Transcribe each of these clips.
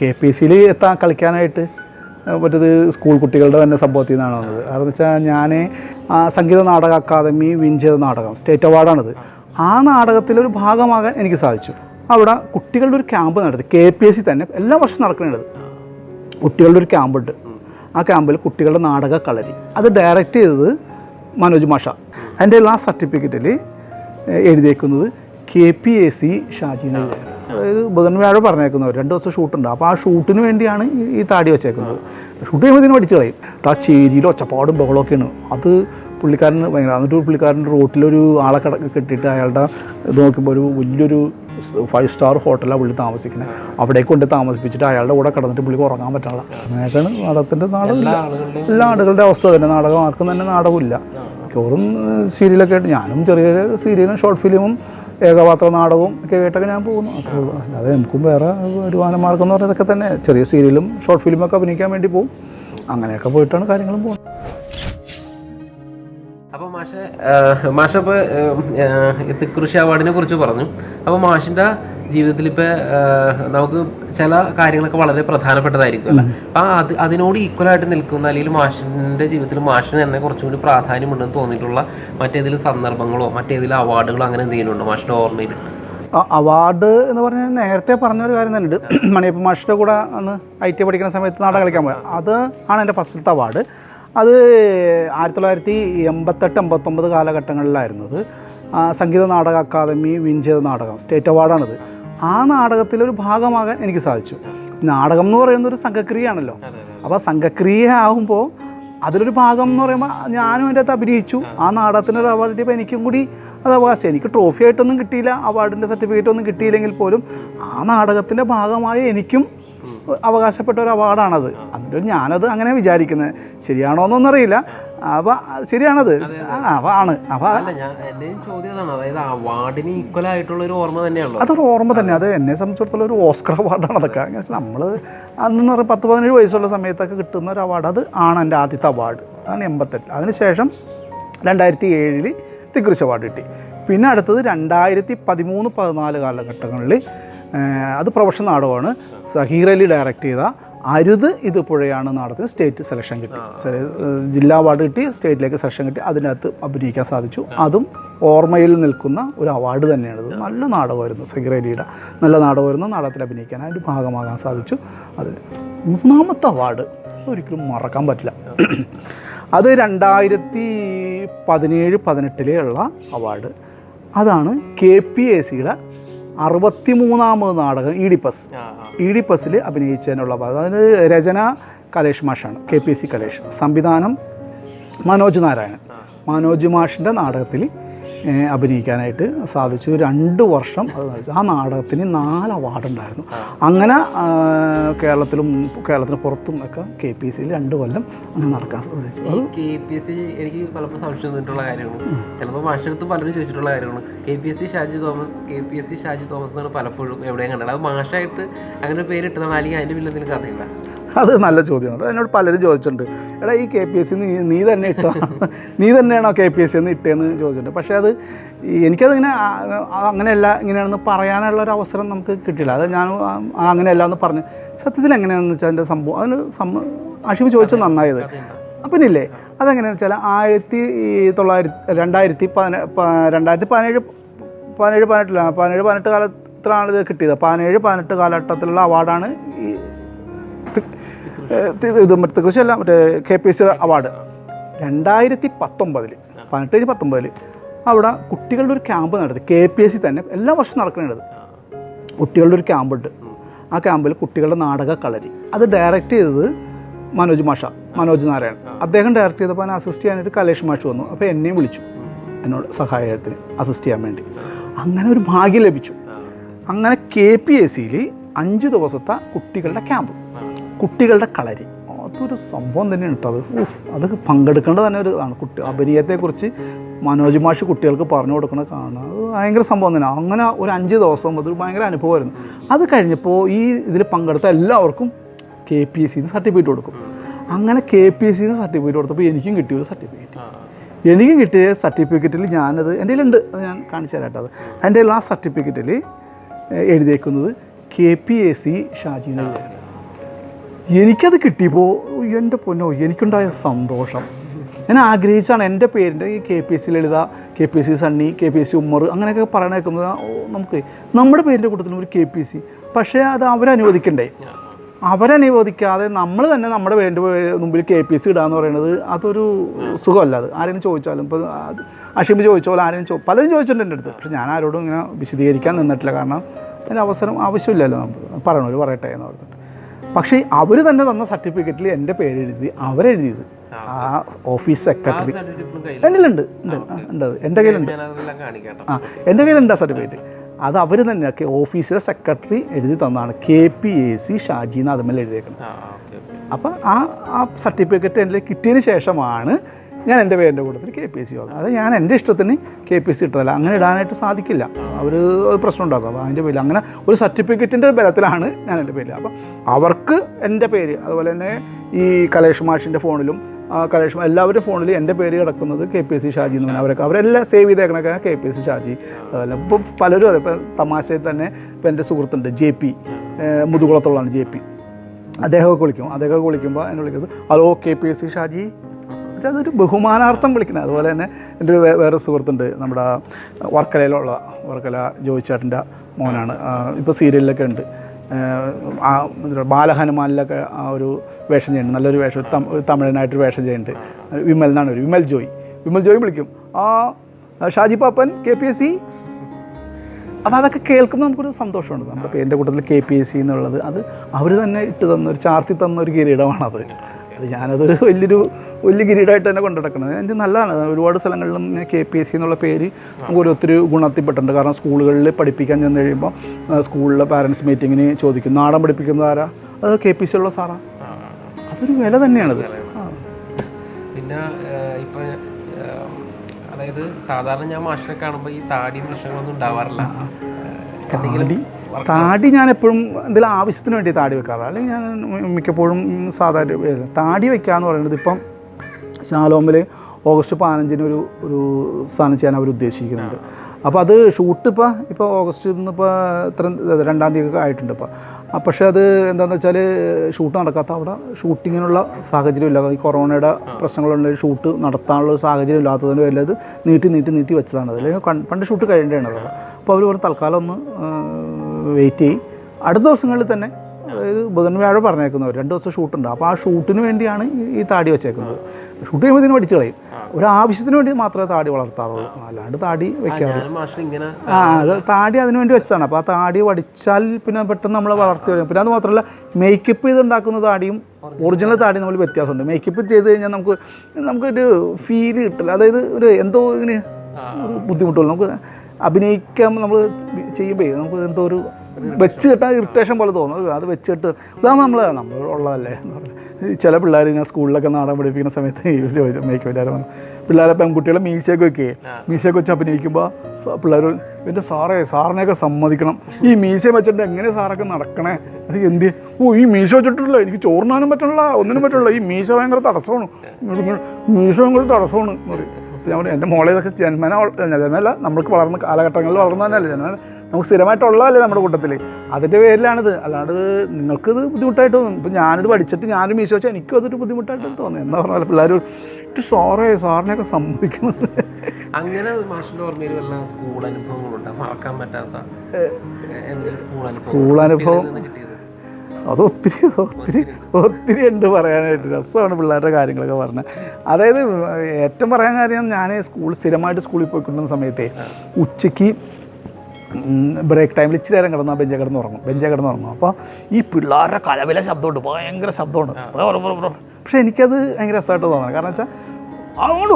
K P സിയിൽ എത്താൻ കളിക്കാനായിട്ട് മറ്റത് സ്കൂൾ കുട്ടികളുടെ തന്നെ സംഭവത്തിൽ നിന്നാണ് വന്നത്. കാരണം വെച്ചാൽ ഞാൻ സംഗീത നാടക അക്കാദമി വിൻ ചെയ്ത നാടകം സ്റ്റേറ്റ് അവാർഡാണിത്. ആ നാടകത്തിലൊരു ഭാഗമാകാൻ എനിക്ക് സാധിച്ചു. അവിടെ കുട്ടികളുടെ ഒരു ക്യാമ്പ് നടത്തി കെ പി എസ് സി തന്നെ എല്ലാ വർഷവും നടക്കുന്നുണ്ട് കുട്ടികളുടെ ഒരു ക്യാമ്പുണ്ട്. ആ ക്യാമ്പിൽ കുട്ടികളുടെ നാടക കളരി. അത് ഡയറക്റ്റ് ചെയ്തത് മനോജ് മാഷ. അതിന്റെ എല്ലാ സർട്ടിഫിക്കറ്റിൽ എഴുതിയേക്കുന്നത് K P A C Shaji. അതായത് ബുധൻ വ്യാഴം പറഞ്ഞേക്കുന്നവർ രണ്ട് ദിവസം ഷൂട്ടുണ്ട്. അപ്പോൾ ആ ഷൂട്ടിന് വേണ്ടിയാണ് ഈ- താടി വെച്ചേക്കുന്നത്. ഷൂട്ട് ചെയ്യുമ്പോൾ ഇതിന് പഠിച്ചു കളയും. ആ ചേരിയിൽ ഒച്ചപ്പാടും ബഹളമൊക്കെയാണ്. അത് പുള്ളിക്കാരൻ ഭയങ്കര എന്നിട്ട് പുള്ളിക്കാരന്റെ റോട്ടിലൊരു ആളെ കട കെട്ടിയിട്ട് അയാളുടെ ഇത് നോക്കുമ്പോൾ ഒരു വലിയൊരു ഫൈവ് സ്റ്റാർ ഹോട്ടലാണ് പുള്ളി താമസിക്കുന്നത്. അവിടേക്ക് കൊണ്ട് താമസിപ്പിച്ചിട്ട് അയാളുടെ കൂടെ കിടന്നിട്ട് പുള്ളിക്ക് ഉറങ്ങാൻ പറ്റാള അങ്ങനെയൊക്കെയാണ് നാടകത്തിന്റെ നാടകം. എല്ലാ ആളുകളുടെ അവസ്ഥ തന്നെ. നാടകം ആർക്കും തന്നെ നാടകമില്ല. മിക്കവാറും സീരിയലൊക്കെ ആയിട്ട് ഞാനും ചെറിയ സീരിയലും ഷോർട്ട് ഫിലിമും ഏകപാത്ര നാടകവും ഒക്കെ കേട്ടൊക്കെ ഞാൻ പോകുന്നു. അത്രേ ഉള്ളൂ. അല്ലാതെ നമുക്കും വേറെ വരുമാന മാർഗം എന്ന് പറയുന്നതൊക്കെ തന്നെ. ചെറിയ സീരിയലും ഷോർട്ട് ഫിലിമൊക്കെ അഭിനയിക്കാൻ വേണ്ടി പോകും. അങ്ങനെയൊക്കെ പോയിട്ടാണ് കാര്യങ്ങളും പോകുന്നത്. അപ്പോൾ മാഷെ മാഷ ഇപ്പോൾ കൃഷി അവാർഡിനെ കുറിച്ച് പറഞ്ഞു. അപ്പോൾ മാഷിന്റെ ജീവിതത്തിൽ ഇപ്പോൾ നമുക്ക് ചില കാര്യങ്ങളൊക്കെ വളരെ പ്രധാനപ്പെട്ടതായിരിക്കും അല്ല? അപ്പം അത് അതിനോട് ഈക്വലായിട്ട് നിൽക്കുന്ന അല്ലെങ്കിൽ മാഷിന്റെ ജീവിതത്തിൽ മാഷിന് തന്നെ കുറച്ചുകൂടി പ്രാധാന്യമുണ്ടെന്ന് തോന്നിയിട്ടുള്ള മറ്റേതെങ്കിലും സന്ദർഭങ്ങളോ മറ്റേതെങ്കിലും അവാർഡുകളോ അങ്ങനെ എന്തെങ്കിലും ഉണ്ടോ മാഷിന്റെ ഓർമ്മയിൽ? അവാർഡ് എന്ന് പറഞ്ഞാൽ നേരത്തെ പറഞ്ഞ ഒരു കാര്യം തന്നെ ഉണ്ട്. മണിയപ്പ മാഷിന്റെ കൂടെ അന്ന് ഐ ടി പഠിക്കുന്ന സമയത്ത് നാടകം കളിക്കാൻ പോയത്. അത് ആണ് എന്റെ ഫസ്റ്റത്തെ അവാർഡ് അത് ആയിരത്തി തൊള്ളായിരത്തി എൺപത്തെട്ട് എൺപത്തൊമ്പത് കാലഘട്ടങ്ങളിലായിരുന്നത്. സംഗീത നാടക അക്കാദമി വിൻ ചെയ്ത നാടകം സ്റ്റേറ്റ് അവാർഡാണിത് ആ നാടകത്തിലൊരു ഭാഗമാകാൻ എനിക്ക് സാധിച്ചു. നാടകം എന്ന് പറയുന്ന ഒരു സംഘക്രിയയാണല്ലോ. അപ്പോൾ സംഘക്രിയ ആകുമ്പോൾ അതിലൊരു ഭാഗം എന്ന് പറയുമ്പോൾ ഞാനും എന്റെ അകത്ത് അഭിനയിച്ചു. ആ. നാടകത്തിന്റെ ഒരു അവാർഡ് കിട്ടിയപ്പോൾ എനിക്കും കൂടി അത് അവകാശം എനിക്ക് ട്രോഫി ആയിട്ടൊന്നും കിട്ടിയില്ല അവാർഡിന്റെ സർട്ടിഫിക്കറ്റ് ഒന്നും കിട്ടിയില്ലെങ്കിൽ പോലും ആ നാടകത്തിന്റെ ഭാഗമായി എനിക്കും അവകാശപ്പെട്ട ഒരു അവാർഡാണത് അതിന്റെ ഞാനത് അങ്ങനെ വിചാരിക്കുന്നത് ശരിയാണോ എന്നൊന്നും അറിയില്ല അപ്പോൾ ശരിയാണത്. ആണ്. അതാണ്. അതൊരു ഓർമ്മ തന്നെ. അത് എന്നെ സംബന്ധിച്ചിടത്തോളം ഒരു ഓസ്കർ അവാർഡാണ് അതൊക്കെ. നമ്മൾ അന്ന് പറയുമ്പോൾ പത്ത് പതിനേഴ് വയസ്സുള്ള സമയത്തൊക്കെ കിട്ടുന്ന ഒരു അവാർഡ് അത് ആണ് എന്റെ ആദ്യത്തെ അവാർഡ്. അതാണ് എൺപത്തെട്ട്. അതിനുശേഷം രണ്ടായിരത്തി ഏഴിൽ തിക്കുറിച്ച് അവാർഡ് കിട്ടി. പിന്നെ അടുത്തത് രണ്ടായിരത്തി പതിമൂന്ന് പതിനാല് കാലഘട്ടങ്ങളിൽ അത് പ്രൊഫഷണൽ നാടകമാണ്. സഹീർ അലി ഡയറക്റ്റ് ചെയ്ത അരുത് ഇത് പുഴയാണ് നാടകത്തിന് സ്റ്റേറ്റ് സെലക്ഷൻ കിട്ടി. ജില്ലാ അവാർഡ് കിട്ടി സ്റ്റേറ്റിലേക്ക് സെലക്ഷൻ കിട്ടി. അതിനകത്ത് അഭിനയിക്കാൻ സാധിച്ചു. അതും ഓർമ്മയിൽ നിൽക്കുന്ന ഒരു അവാർഡ് തന്നെയാണിത് നല്ല നാടകമായിരുന്നു സെഗ്രേലിയുടെ നല്ല നാടകമായിരുന്നു നാടകത്തിൽ അഭിനയിക്കാൻ അതിന്റെ ഭാഗമാകാൻ സാധിച്ചു. അത് മൂന്നാമത്തെ അവാർഡ് ഒരിക്കലും മറക്കാൻ പറ്റില്ല. അത് രണ്ടായിരത്തി പതിനേഴ് പതിനെട്ടിലുള്ള അവാർഡ് അതാണ് കെ പി എ സിയുടെ അറുപത്തി മൂന്നാമത് നാടകം ഈഡിപ്പസ്. ഈഡിപ്പസിൽ അഭിനയിച്ചതിനുള്ള അതിന് രചന കലേഷ് മാഷാണ് കെ പി സി കലേഷ്. സംവിധാനം മനോജ് നാരായണൻ. മനോജ് മാഷിന്റെ നാടകത്തിൽ അഭിനയിക്കാനായിട്ട് സാധിച്ചു. രണ്ട് വർഷം അത് നയിച്ചു ആ നാടകത്തിന് നാല് അവാർഡ് ഉണ്ടായിരുന്നു അങ്ങനെ കേരളത്തിലും കേരളത്തിന് പുറത്തും ഒക്കെ കെ പി സിയിൽ രണ്ട് കൊല്ലം അങ്ങനെ നടക്കാൻ സാധിച്ചു. അത് കെ പി എസ് സി എനിക്ക് പലപ്പോഴും സംശയം തന്നിട്ടുള്ള കാര്യമാണ്. ചിലപ്പോൾ മാഷടുത്ത് പലരും ചോദിച്ചിട്ടുള്ള കാര്യമാണ്. K P S C Shaji Thomas K P S C Shaji Thomas എന്നാണ് പലപ്പോഴും എവിടെയും കണ്ടത് അത് മാഷായിട്ട് അങ്ങനെ പേരിട്ടതാണ്. അല്ലെങ്കിൽ അതിന്റെ പിന്നിൽ എന്തെങ്കിലും കഥയില്ല. അത് നല്ല ചോദ്യമാണ്. എന്നോട് പലരും ചോദിച്ചിട്ടുണ്ട്. എടാ ഈ കെ പി എസ് സി നീ നീ തന്നെ ഇട്ടോ? നീ തന്നെയാണോ കെ പി എസ് സി എന്ന് ഇട്ടേന്ന് ചോദിച്ചിട്ടുണ്ട്. പക്ഷേ അത് എനിക്കതിങ്ങനെ അങ്ങനെയല്ല ഇങ്ങനെയാണെന്ന് പറയാനുള്ള ഒരു അവസരം നമുക്ക് കിട്ടില്ല അത് ഞാൻ അങ്ങനെയല്ല എന്ന് പറഞ്ഞു സത്യത്തിൽ എങ്ങനെയാണെന്ന് വെച്ചാൽ അതിന്റെ സംഭവം അതിന് സം ആഷിഫ് ചോദിച്ചത് നന്നായത്. അപ്പം ഇല്ലേ അതെങ്ങനെയാണെന്ന് വെച്ചാൽ ആയിരത്തി തൊള്ളായിരത്തി രണ്ടായിരത്തി പതിനെ രണ്ടായിരത്തി പതിനേഴ് പതിനേഴ് പതിനെട്ടിലാണ് പതിനേഴ് പതിനെട്ട് കാലത്തിലാണ് ഇത് കിട്ടിയത്. പതിനേഴ് പതിനെട്ട് കാലഘട്ടത്തിലുള്ള അവാർഡാണ് ഈ ഇത് മറ്റേ കൃഷിയല്ല മറ്റേ K P S C award രണ്ടായിരത്തി പത്തൊമ്പതിൽ പതിനെട്ട് കഴിഞ്ഞ് പത്തൊമ്പതിൽ അവിടെ കുട്ടികളുടെ ഒരു ക്യാമ്പ് നടത്തി. കെ പി എസ് സി തന്നെ എല്ലാ വർഷവും നടക്കുന്നത് കുട്ടികളുടെ ഒരു ക്യാമ്പുണ്ട് ആ ക്യാമ്പിൽ കുട്ടികളുടെ നാടക കളരി. അത് ഡയറക്റ്റ് ചെയ്തത് മനോജ് മാഷ മനോജ് നാരായൺ അദ്ദേഹം ഡയറക്റ്റ് ചെയ്തപ്പോൾ അതിനെ അസിസ്റ്റ് ചെയ്യാനായിട്ട് കലേഷ് മാഷ് വന്നു. അപ്പോൾ എന്നെയും വിളിച്ചു. എന്നോട് സഹായത്തിന് അസിസ്റ്റ് ചെയ്യാൻ വേണ്ടി. അങ്ങനെ ഒരു ഭാഗ്യം ലഭിച്ചു. അങ്ങനെ കെ പി എസ് സിയിൽ അഞ്ച് ദിവസത്തെ കുട്ടികളുടെ ക്യാമ്പ് കുട്ടികളുടെ കളരി. അതൊരു സംഭവം തന്നെയാണ് കേട്ടോ. അത് അത് പങ്കെടുക്കേണ്ടത് തന്നെ ഒരു ഇതാണ് കുട്ടി അപരിയത്തെക്കുറിച്ച് മനോജ് മാഷ് കുട്ടികൾക്ക് പറഞ്ഞു കൊടുക്കണ കാണുക. അത് ഭയങ്കര സംഭവം തന്നെ. അങ്ങനെ ഒരു അഞ്ച് ദിവസം അതൊരു ഭയങ്കര അനുഭവമായിരുന്നു. അത് കഴിഞ്ഞപ്പോൾ ഈ ഇതിൽ പങ്കെടുത്ത എല്ലാവർക്കും കെ പി എസ് സിന്ന് സർട്ടിഫിക്കറ്റ് കൊടുക്കും. അങ്ങനെ കെ പി എസ് സിന്ന് സർട്ടിഫിക്കറ്റ് കൊടുത്തപ്പോൾ എനിക്കും കിട്ടിയ ഒരു സർട്ടിഫിക്കറ്റ് എനിക്കും കിട്ടിയ സർട്ടിഫിക്കറ്റിൽ ഞാനത് എന്റെ കയ്യിലുണ്ട്. അത് ഞാൻ കാണിച്ചു തരാട്ടോ അത്. എന്റെ ആ സർട്ടിഫിക്കറ്റിൽ എഴുതിയേക്കുന്നത് K P S C Shaji എന്ന് എഴുതിയേക്കണം എനിക്കത് കിട്ടിയപ്പോൾ എന്റെ പൊന്നോ എനിക്കുണ്ടായ സന്തോഷം. ഞാൻ ആഗ്രഹിച്ചാണ് എന്റെ പേരിന്റെ ഈ K P S C Lalitha K P S C Sunny K P S C Ummer അങ്ങനെയൊക്കെ പറയണ കേൾക്കുമ്പോൾ ഓ, നമുക്ക് നമ്മുടെ പേരിന്റെ കൂട്ടത്തിൽ ഒരു കെ പി എസ് സി പക്ഷേ അത് അവരനുവദിക്കണ്ടേ? അവരനുവദിക്കാതെ നമ്മൾ തന്നെ നമ്മുടെ വേണ്ട മുമ്പിൽ കെ പി എസ് സി ഇടാന്ന് പറയുന്നത് അതൊരു സുഖമല്ല. അത് ആരെങ്കിലും ചോദിച്ചാലും ഇപ്പോൾ അഷിമ് ചോദിച്ച പോലെ ആരെങ്കിലും ചോ പലരും ചോദിച്ചിട്ടുണ്ട് എന്റെ അടുത്ത്. പക്ഷേ ഞാൻ ആരോടും ഇങ്ങനെ വിശദീകരിക്കാൻ നിന്നിട്ടില്ല. കാരണം അതിന്റെ അവസരം ആവശ്യമില്ലല്ലോ നമുക്ക്. പറയണവർ പറയട്ടെ എന്ന് പറഞ്ഞിട്ട്. പക്ഷേ അവർ തന്നെ തന്ന സർട്ടിഫിക്കറ്റിൽ എന്റെ പേര് എഴുതി അവരെഴുതിയത്. ആ ഓഫീസ് സെക്രട്ടറി. എന്നിലുണ്ട് ഉണ്ട് ഉണ്ട് എന്റെ കയ്യിലുണ്ട്. ആ എന്റെ കയ്യിലുണ്ട് ആ സർട്ടിഫിക്കറ്റ്. അത് അവർ തന്നെ ഓഫീസിലെ സെക്രട്ടറി എഴുതി തന്നതാണ്. K P A C Shaji എന്ന് അതുമല്ല എഴുതിയേക്കുന്നത്. അപ്പോൾ ആ ആ സർട്ടിഫിക്കറ്റ് എന്റെ കിട്ടിയതിന് ശേഷമാണ് ഞാൻ എന്റെ പേരിന്റെ കൂട്ടത്തിൽ കെ പി എസ് സി അത് ഞാൻ എന്റെ ഇഷ്ടത്തിന് കെ പി എസ് സി ഇട്ടതല്ല. അങ്ങനെ ഇടാനായിട്ട് സാധിക്കില്ല. അവർ പ്രശ്നം ഉണ്ടാക്കും. അപ്പോൾ അതിന്റെ പേരിൽ അങ്ങനെ ഒരു സർട്ടിഫിക്കറ്റിന്റെ ബലത്തിലാണ് ഞാൻ എന്റെ പേരിൽ അപ്പോൾ അവർക്ക് എന്റെ പേര് അതുപോലെ തന്നെ ഈ കലേഷ് മാഷിന്റെ ഫോണിലും കലേഷ് എല്ലാവരുടെ ഫോണിലും എന്റെ പേര് കിടക്കുന്നത് K P S C Shaji എന്ന് പറഞ്ഞാൽ അവരൊക്കെ അവരെല്ലാം save ചെയ്തേക്കണൊക്കെ K P S C Shaji. അതല്ല ഇപ്പോൾ പലരും അതെ ഇപ്പോൾ തമാശയിൽ തന്നെ ഇപ്പോൾ എന്റെ സുഹൃത്തുണ്ട് ജെ പി മുതുകുളത്തുള്ളതാണ് ജെ പി. അദ്ദേഹമൊക്കെ വിളിക്കും. അദ്ദേഹമൊക്കെ വിളിക്കുമ്പോൾ എന്നെ വിളിക്കുന്നത് hello K P S C Shaji എന്നുവെച്ചാൽ അതൊരു ബഹുമാനാർത്ഥം വിളിക്കുന്നത്. അതുപോലെ തന്നെ എന്റെ ഒരു വേറെ സുഹൃത്തുണ്ട് നമ്മുടെ വർക്കലയിലുള്ള വർക്കല ജോയിച്ചേട്ടന്റെ മോനാണ്. ഇപ്പോൾ സീരിയലിലൊക്കെ ഉണ്ട്. ബാലഹനുമാനിലൊക്കെ ആ ഒരു വേഷം ചെയ്യുന്നുണ്ട്. നല്ലൊരു വേഷം ഒരു തമിഴനായിട്ടൊരു വേഷം ചെയ്യുന്നുണ്ട്. വിമൽ എന്നാണ് ഒരു വിമൽ ജോയ്. വിമൽ ജോയ് വിളിക്കും. ആ Shaji Pappan K P S C? അപ്പോൾ അതൊക്കെ കേൾക്കുമ്പോൾ നമുക്കൊരു സന്തോഷമുണ്ട്. നമ്മുടെ പേരിന്റെ കൂട്ടത്തിൽ കെ പി എസ് സി എന്നുള്ളത് അത് അവർ തന്നെ ഇട്ട് തന്ന ഒരു ചാർത്തി തന്ന ഒരു കിരീടമാണത്. അത് ഞാനത് വലിയൊരു വലിയ കിരീടമായിട്ട് തന്നെ കൊണ്ടു നടക്കുന്നത്. എനിക്ക് നല്ലതാണ്. ഒരുപാട് സ്ഥലങ്ങളിലും കെ പി എസ് സി എന്നുള്ള പേര് നമുക്ക് ഓരോരുത്തർ ഗുണത്തിൽപ്പെട്ടുണ്ട് ഗുണത്തിൽപ്പെട്ടിട്ടുണ്ട്. കാരണം സ്കൂളുകളിൽ പഠിപ്പിക്കാൻ ചെന്ന് കഴിയുമ്പോൾ സ്കൂളിലെ പാരൻസ് മീറ്റിങ്ങിന് ചോദിക്കും നാടൻ പഠിപ്പിക്കുന്നത് ആരാ? അത് കെ പി സി ഉള്ള സാറാ. അതൊരു വില തന്നെയാണത്. പിന്നെ ഇപ്പൊ അതായത് സാധാരണ ഞാൻ മാഷിനെ കാണുമ്പോൾ ഈ താടി പ്രശ്നങ്ങളൊന്നും ഉണ്ടാവാറില്ല. താടി? താടി ഞാൻ എപ്പോഴും എന്തെങ്കിലും ആവശ്യത്തിന് വേണ്ടി താടി വെക്കാറ്. അല്ലെങ്കിൽ ഞാൻ മിക്കപ്പോഴും സാധാരണ താടി വെക്കാന്ന് പറയുന്നത് ഇപ്പം ശാലോമിൽ ഓഗസ്റ്റ് പതിനഞ്ചിന് ഒരു ഒരു സാധനം ചെയ്യാൻ അവർ ഉദ്ദേശിക്കുന്നുണ്ട്. അപ്പോൾ അത് ഷൂട്ട് ഇപ്പോൾ ഇപ്പോൾ ഓഗസ്റ്റ് ഇപ്പോൾ ഇത്ര രണ്ടാം തീയതി ഒക്കെ ആയിട്ടുണ്ട് ഇപ്പോൾ ആ, പക്ഷേ അത് എന്താണെന്ന് വെച്ചാൽ ഷൂട്ട് നടക്കാത്ത അവിടെ ഷൂട്ടിങ്ങിനുള്ള സാഹചര്യമില്ല ഈ കൊറോണയുടെ പ്രശ്നങ്ങളുണ്ട് ഷൂട്ട് നടത്താനുള്ള സാഹചര്യം ഇല്ലാത്തതിന് പേരിൽ അത് നീട്ടി നീട്ടി നീട്ടി വെച്ചതാണ്. അല്ലെങ്കിൽ പണ്ട് ഷൂട്ട് കഴിയേണ്ടതാണ്. അപ്പോൾ അവർ പറഞ്ഞ് തൽക്കാലം ഒന്ന് വെയിറ്റ് ചെയ്യും. അടുത്ത ദിവസങ്ങളിൽ തന്നെ അതായത് ബുധൻ വ്യാഴം പറഞ്ഞേക്കുന്നവർ രണ്ട് ദിവസം ഷൂട്ടുണ്ട്. അപ്പോൾ ആ ഷൂട്ടിന് വേണ്ടിയാണ് ഈ- താടി വെച്ചേക്കുന്നത്. ഷൂട്ട് ചെയ്യുമ്പോൾ ഇതിന് പഠിച്ചു കളയും. ഒരു ആവശ്യത്തിന് വേണ്ടി മാത്രമേ താടി വളർത്താറുള്ളൂ. അല്ലാണ്ട് താടി വെക്കാറ് ഞാൻ മാഷിന് ഇങ്ങനെ ആ അത് താടി അതിന് വേണ്ടി വെച്ചതാണ്. അപ്പോൾ ആ താടി വടിച്ചാൽ പിന്നെ പെട്ടെന്ന് നമ്മൾ വളർത്തി വരും. പിന്നെ അത് മാത്രമല്ല മേക്കപ്പ് ചെയ്ത് ഉണ്ടാക്കുന്ന താടിയും ഒറിജിനൽ താടി നമ്മൾ വ്യത്യാസമുണ്ട്. മേക്കപ്പ് ചെയ്ത് കഴിഞ്ഞാൽ നമുക്ക് നമുക്കൊരു ഫീൽ കിട്ടില്ല. അതായത് ഒരു എന്തോ ഇങ്ങനെ ബുദ്ധിമുട്ടുള്ളൂ. നമുക്ക് അഭിനയിക്കാൻ നമ്മൾ ചെയ്യുമ്പോൾ നമുക്ക് എന്തോ ഒരു വെച്ച് കെട്ടാൻ ഇറിറ്റേഷൻ പോലെ തോന്നുന്നു അത് വെച്ച് കെട്ട് ഇതാകുമ്പോൾ നമ്മൾ നമ്മൾ ഉള്ളതല്ലേ എന്ന് പറഞ്ഞാൽ ചില പിള്ളേർ ഇങ്ങനെ സ്കൂളിലൊക്കെ നാടൻ പഠിപ്പിക്കുന്ന സമയത്ത് യൂസ് ചോദിച്ചു മേക്കപ്പിന്റെ വന്നു പിള്ളേരെ പെൺകുട്ടികളെ മീശയൊക്കെ വെക്കേ. മീശയൊക്കെ വെച്ച് അഭിനയിക്കുമ്പോൾ പിള്ളേർ എന്റെ സാറേ സാറിനെയൊക്കെ സമ്മതിക്കണം. ഈ മീശ വെച്ചിട്ട് എങ്ങനെ സാറൊക്കെ നടക്കണേ? അത് എന്ത്? ഓ ഈ മീശ വെച്ചിട്ടില്ല. എനിക്ക് ചോറിനാനും പറ്റണില്ല ഒന്നിനും പറ്റില്ല ഈ മീശ ഭയങ്കര തടസ്സമാണ്. മീശ ഭയങ്കര തടസ്സമാണ്. എന്ന് പറയും. ഞാൻ പറഞ്ഞു എന്റെ മോളെ ഇതൊക്കെ ജന്മന ജന്മല്ല നമ്മൾക്ക് വളർന്ന കാലഘട്ടങ്ങളിൽ വളർന്ന തന്നെയല്ലേ ജന്മന? നമുക്ക് സ്ഥിരമായിട്ടുള്ളതല്ലേ നമ്മുടെ കൂട്ടത്തിൽ? അതിന്റെ പേരിലാണിത്. അല്ലാണ്ട് ഇത് നിങ്ങൾക്കിത് ബുദ്ധിമുട്ടായിട്ട് തോന്നും. ഇപ്പം ഞാനിത് പഠിച്ചിട്ട് ഞാനും മീശ വെച്ചാൽ എനിക്കും അതൊരു ബുദ്ധിമുട്ടായിട്ട് തോന്നി എന്താ പറഞ്ഞാൽ പിള്ളേർ ഒരു സോറേ സാറിനെയൊക്കെ സംഭവിക്കുന്നത് അങ്ങനെ ഓർമ്മയിൽ വല്ല സ്കൂൾ അനുഭവങ്ങളുണ്ട്? മറക്കാൻ പറ്റാത്ത സ്കൂൾ അനുഭവം? അത് ഒത്തിരി ഒത്തിരി ഒത്തിരി ഉണ്ട് പറയാനായിട്ട്. രസമാണ് പിള്ളേരുടെ കാര്യങ്ങളൊക്കെ പറഞ്ഞത് അതായത് ഏറ്റവും പറയാൻ കാര്യം ഞാൻ സ്കൂൾ സ്ഥിരമായിട്ട് സ്കൂളിൽ പോയിക്കൊണ്ടിരുന്ന സമയത്തെ ഉച്ചയ്ക്ക് ബ്രേക്ക് ടൈമിൽ ഇച്ചിരി നേരം കിടന്നാൽ ബെഞ്ച കിടന്ന് ഉറങ്ങും. ബെഞ്ച കിടന്ന് ഉറങ്ങും. അപ്പോൾ ഈ പിള്ളേരുടെ കലവില ശബ്ദമുണ്ട്. ഭയങ്കര ശബ്ദമുണ്ട്. പക്ഷേ എനിക്കത് ഭയങ്കര രസമായിട്ട് തോന്നണം. കാരണം വെച്ചാൽ അങ്ങോട്ട്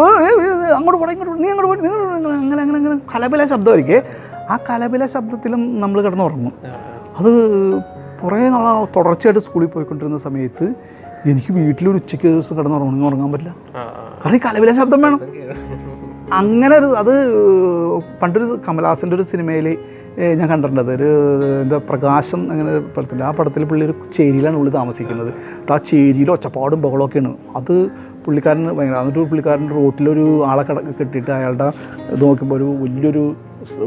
അങ്ങോട്ട് പോയി ഇങ്ങോട്ട് നീ അങ്ങോട്ട് പോയി നിങ്ങൾ അങ്ങനെ അങ്ങനെ അങ്ങനെ. കലപില ശബ്ദമായിരിക്കും ആ കലപില ശബ്ദത്തിലും നമ്മൾ കിടന്ന് ഉറങ്ങും. അത് കുറേ നാളാ തുടർച്ചയായിട്ട് സ്കൂളിൽ പോയിക്കൊണ്ടിരുന്ന സമയത്ത് എനിക്ക് വീട്ടിലൊരു ഉച്ചയ്ക്ക് ദിവസം കിടന്ന് ഉറങ്ങി ഉറങ്ങാൻ പറ്റില്ല. കാരണം ഈ കലവില ശബ്ദം വേണം. അങ്ങനെ ഒരു അത് പണ്ടൊരു കമലഹാസന്റെ ഒരു സിനിമയിൽ ഞാൻ കണ്ടിട്ടുണ്ട്. ഒരു എന്താ പ്രകാശം അങ്ങനെ ഒരു പടത്തിൽ ആ പടത്തിൽ പുള്ളി ഒരു ചേരിയിലാണ് പുള്ളി താമസിക്കുന്നത്. അപ്പോൾ ആ ചേരിയിൽ ഒച്ചപ്പാടും ബഹളമൊക്കെയാണ് അത് പുള്ളിക്കാരന് ഭയങ്കര എന്നിട്ട് പുള്ളിക്കാരൻ റോട്ടിലൊരു ആളെ കട കെട്ടിയിട്ട് അയാളുടെ ഇത് നോക്കുമ്പോൾ ഒരു വലിയൊരു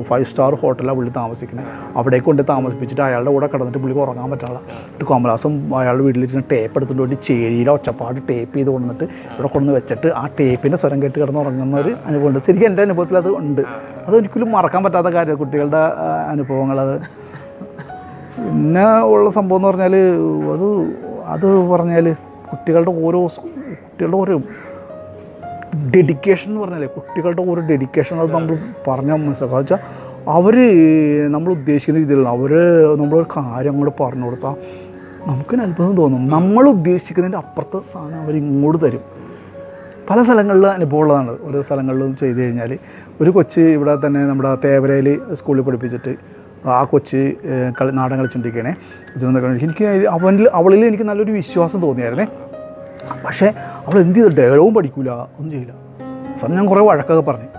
ഫൈവ് സ്റ്റാർ ഹോട്ടലാണ് പുള്ളി താമസിക്കുന്നത്. അവിടെ കൊണ്ട് താമസിപ്പിച്ചിട്ട് അയാളുടെ കൂടെ കിടന്നിട്ട് പുള്ളി ഉറങ്ങാൻ പറ്റാള എന്നിട്ട് കമലാസം അയാളുടെ വീട്ടിലിരിക്കുന്ന ടേപ്പ് എടുത്തിട്ട് വേണ്ടി ചേരിയിലെ ഒച്ചപ്പാട് ടേപ്പ് ചെയ്ത് കൊണ്ടുവന്നിട്ട് ഇവിടെ കൊണ്ടുവന്ന് വെച്ചിട്ട് ആ ടേപ്പിന്റെ സ്വരം കേട്ട് കിടന്ന് ഉറങ്ങുന്ന ഒരു അനുഭവമുണ്ട്. ശരിക്കും എന്റെ അനുഭവത്തിൽ അത് ഉണ്ട്. അതൊരിക്കലും മറക്കാൻ പറ്റാത്ത കാര്യമാണ് കുട്ടികളുടെ അനുഭവങ്ങൾ അനുഭവങ്ങളത് പിന്നെ ഉള്ള സംഭവം എന്ന് പറഞ്ഞാൽ അത് അത് പറഞ്ഞാൽ കുട്ടികളുടെ ഓരോ കുട്ടികളുടെ ഓരോ ഡെഡിക്കേഷൻ എന്ന് പറഞ്ഞാലേ കുട്ടികളുടെ ഒരു ഡെഡിക്കേഷൻ അത് നമ്മൾ പറഞ്ഞാൽ മനസ്സിലാക്കുക വെച്ചാൽ അവർ നമ്മൾ ഉദ്ദേശിക്കുന്ന രീതിയിലുള്ള അവർ നമ്മളൊരു കാര്യം അങ്ങോട്ട് പറഞ്ഞു കൊടുത്താൽ നമുക്കൊരു അത്ഭുതം തോന്നും. നമ്മൾ ഉദ്ദേശിക്കുന്നതിന്റെ അപ്പുറത്തെ സാധനം അവർ ഇങ്ങോട്ട് തരും. പല സ്ഥലങ്ങളിൽ അനുഭവമുള്ളതാണ്. ഓരോ സ്ഥലങ്ങളിലും ചെയ്തു കഴിഞ്ഞാൽ ഒരു കൊച്ച് ഇവിടെ തന്നെ നമ്മുടെ തേവരയിൽ സ്കൂളിൽ പഠിപ്പിച്ചിട്ട് ആ കൊച്ച് കളി നാടൻ കളിച്ചുകൊണ്ടിരിക്കുകയാണ് എനിക്ക് അവനിൽ അവളിൽ എനിക്ക് നല്ലൊരു വിശ്വാസം തോന്നിയായിരുന്നേ. പക്ഷേ അവൾ എന്ത് ചെയ്തു? ഡയലോഗും പഠിക്കൂല ഒന്നും ചെയ്യില്ല. സാറിന് ഞാൻ കുറേ വഴക്കൊക്കെ പറഞ്ഞു.